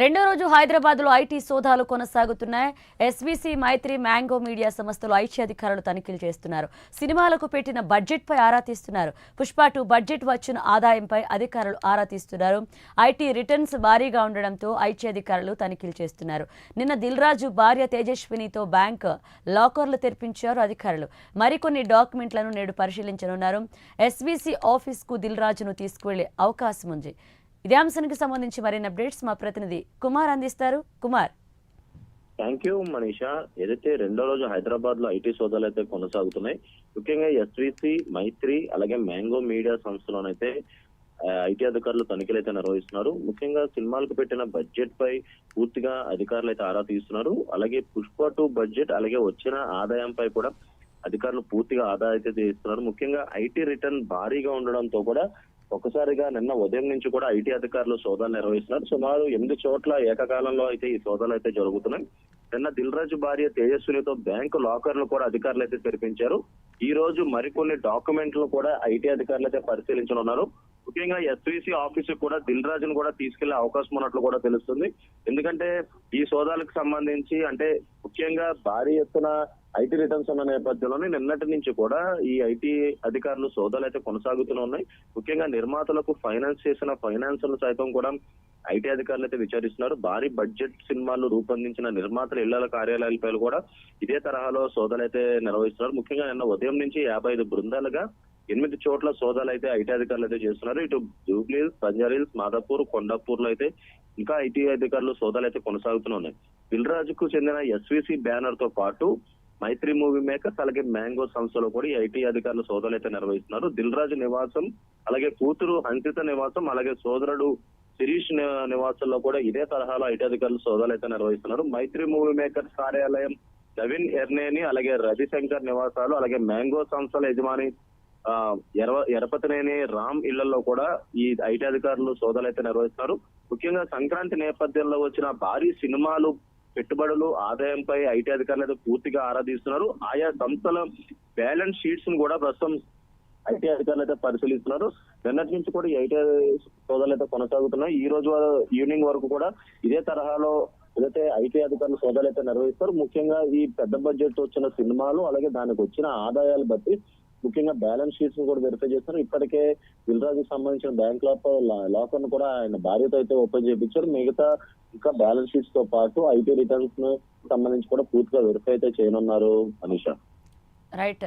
రెండో రోజు హైదరాబాద్లో ఐటీ సోదాలు కొనసాగుతున్నాయి. ఎస్వీసీ మైత్రి మ్యాంగో మీడియా సంస్థలు ఐటీ అధికారులు తనిఖీలు చేస్తున్నారు. సినిమాలకు పెట్టిన బడ్జెట్ పై ఆరా తీస్తున్నారు. పుష్ప టూ బడ్జెట్ వచ్చిన ఆదాయంపై అధికారులు ఆరా తీస్తున్నారు. ఐటీ రిటర్న్స్ భారీగా ఉండడంతో ఐటీ అధికారులు తనిఖీలు చేస్తున్నారు. నిన్న దిల్రాజు భార్య తేజస్వినితో బ్యాంక్ లాకర్లు తెరిపించారు అధికారులు. మరికొన్ని డాక్యుమెంట్లను నేడు పరిశీలించనున్నారు. ఎస్వీసీ ఆఫీస్కు దిల్రాజును తీసుకువెళ్ళే అవకాశం ఉంది ఇదే అంశానికి సంబంధించి మరిన్ని అప్డేట్స్ మా ప్రతినిధి కుమార్ అందిస్తారు. కుమార్. థ్యాంక్ యూ మనీషా ఏదైతే రెండో రోజు హైదరాబాద్లో ఐటీ సోదాలు అయితే కొనసాగుతున్నాయి ముఖ్యంగా ఎస్విసి మైత్రి అలాగే మ్యాంగో మీడియా సంస్థలోనైతే ఐటీ అధికారులు తనిఖీలు అయితే నిర్వహిస్తున్నారు. ముఖ్యంగా సినిమాలకు పెట్టిన బడ్జెట్ పై పూర్తిగా అధికారులు అయితే ఆరా తీస్తున్నారు. అలాగే పుష్ప టూ బడ్జెట్ అలాగే వచ్చిన ఆదాయంపై కూడా అధికారులు పూర్తిగా ఆదా అయితే తీస్తున్నారు. ముఖ్యంగా ఐటీ రిటర్న్ భారీగా ఉండడంతో కూడా ఒక్కసారిగా నిన్న ఉదయం నుంచి కూడా ఐటీ అధికారులు సోదాలు నిర్వహిస్తున్నారు. సుమారు ఎనిమిది చోట్ల ఏకకాలంలో అయితే ఈ సోదాలు అయితే జరుగుతున్నాయి. నిన్న దిల్ రాజు భార్య తేజస్వినితో బ్యాంకు లాకర్లు కూడా అధికారులు అయితే తెరిపించారు. ఈ రోజు మరికొన్ని డాక్యుమెంట్లు కూడా ఐటీ అధికారులు అయితే పరిశీలించనున్నారు. ముఖ్యంగా ఎస్వీసీ ఆఫీస్ కూడా దిల్ రాజును కూడా తీసుకెళ్ళే అవకాశం ఉన్నట్లు కూడా తెలుస్తుంది. ఎందుకంటే ఈ సోదాలకు సంబంధించి అంటే ముఖ్యంగా భారీ ఎత్తున ఐటీ రిటర్న్స్ ఉన్న నేపథ్యంలోనే నిన్నటి నుంచి కూడా ఈ ఐటీ అధికారులు సోదాలు అయితే కొనసాగుతూనే ఉన్నాయి. ముఖ్యంగా నిర్మాతలకు ఫైనాన్స్ చేసిన ఫైనాన్సులు సైతం కూడా ఐటీ అధికారులు అయితే విచారిస్తున్నారు. భారీ బడ్జెట్ సినిమాలు రూపొందించిన నిర్మాతల ఇళ్ళ కార్యాలయాలపై కూడా ఇదే తరహాలో సోదాలు అయితే నిర్వహిస్తున్నారు. ముఖ్యంగా నిన్న ఉదయం నుంచి యాభై ఐదు బృందాలుగా ఎనిమిది చోట్ల సోదాలు అయితే ఐటీ అధికారులు అయితే చేస్తున్నారు. ఇటు జూబ్లీస్ బంజారీల్స్ మాదాపూర్ కొండాపూర్లో అయితే ఇంకా ఐటీ అధికారులు సోదాలు అయితే కొనసాగుతున్నాయి ఉన్నాయి. దిల్ రాజుకు చెందిన ఎస్విసి బ్యానర్తో పాటు మైత్రి మూవీ మేకర్స్ అలాగే మ్యాంగో సంస్థలో కూడా ఐటీ అధికారులు సోదాలు అయితే నిర్వహిస్తున్నారు. దిల్ రాజు నివాసం అలాగే కూతురు హంసిత నివాసం అలాగే సోదరుడు శిరీష్ నివాసంలో కూడా ఇదే తరహాలో ఐటీ అధికారులు సోదాలు అయితే నిర్వహిస్తున్నారు. మైత్రి మూవీ మేకర్స్ కార్యాలయం నవీన్ ఎర్నేని అలాగే రవిశంకర్ నివాసాలు అలాగే మ్యాంగో సంస్థల యజమాని ఎరవ ఎరపతినేని రామ్ ఇళ్ళలో కూడా ఈ ఐటీ అధికారులు సోదాలు అయితే నిర్వహిస్తున్నారు. ముఖ్యంగా సంక్రాంతి నేపథ్యంలో వచ్చిన భారీ సినిమాలు పెట్టుబడులు ఆదాయంపై ఐటీ అధికారులు అయితే పూర్తిగా ఆరాధిస్తున్నారు ఆయా సంస్థల బ్యాలెన్స్ షీట్స్ను కూడా ప్రస్తుతం ఐటీ అధికారులు అయితే పరిశీలిస్తున్నారు. నిన్నటి నుంచి కూడా ఈ ఐటీ సోదాలు అయితే కొనసాగుతున్నాయి. ఈ రోజు ఈవినింగ్ వరకు కూడా ఇదే తరహాలో ఏదైతే ఐటీ అధికారులు సోదాలు అయితే నిర్వహిస్తారు ముఖ్యంగా ఈ పెద్ద బడ్జెట్ వచ్చిన సినిమాలు అలాగే దానికి వచ్చిన ఆదాయాలు బట్టి ముఖ్యంగా బ్యాలెన్స్ షీట్స్ కూడా వెరిఫై చేస్తున్నారు. ఇప్పటికే దిల్రాజుకి సంబంధించిన బ్యాంక్ లాకర్ను కూడా ఆయన భార్యతో అయితే ఓపెన్ చేయించారు మిగతా ఇంకా బ్యాలెన్స్ షీట్స్తో పాటు ఐటీ రిటర్న్స్ సంబంధించి కూడా పూర్తిగా వెరిఫై అయితే చేయనున్నారు అనీషా. రైట్.